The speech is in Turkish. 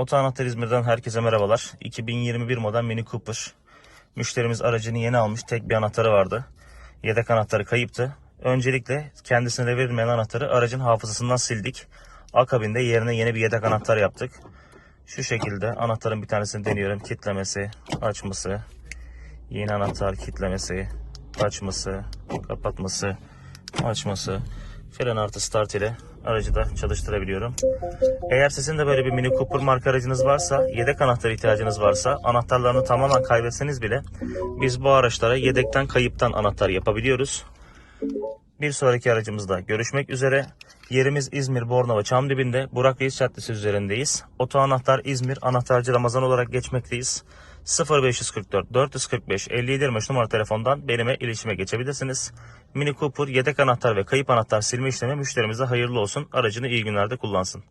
Oto Anahtar İzmir'den herkese merhabalar. 2021 model Mini Cooper. Müşterimiz aracını yeni almış. Tek bir anahtarı vardı. Yedek anahtarı kayıptı. Öncelikle kendisine verilmeyen anahtarı aracın hafızasından sildik. Akabinde yerine yeni bir yedek anahtar yaptık. Şu şekilde anahtarın bir tanesini deniyorum. Kitlemesi, açması, yeni anahtar kitlemesi, açması, kapatması, açması, fren artı start ile aracı da çalıştırabiliyorum. Eğer sizin de böyle bir Mini Cooper marka aracınız varsa, yedek anahtar ihtiyacınız varsa, anahtarlarını tamamen kaybetseniz bile biz bu araçlara yedekten kayıptan anahtar yapabiliyoruz. Bir sonraki aracımızda görüşmek üzere. Yerimiz İzmir Bornova Çamdibi'nde Burak Reis Caddesi üzerindeyiz. Oto Anahtar İzmir Anahtarcı Ramazan olarak geçmekteyiz. 0544 445 57 23 numara telefondan benimle iletişime geçebilirsiniz. Mini Cooper yedek anahtar ve kayıp anahtar silme işlemi müşterimize hayırlı olsun. Aracını iyi günlerde kullansın.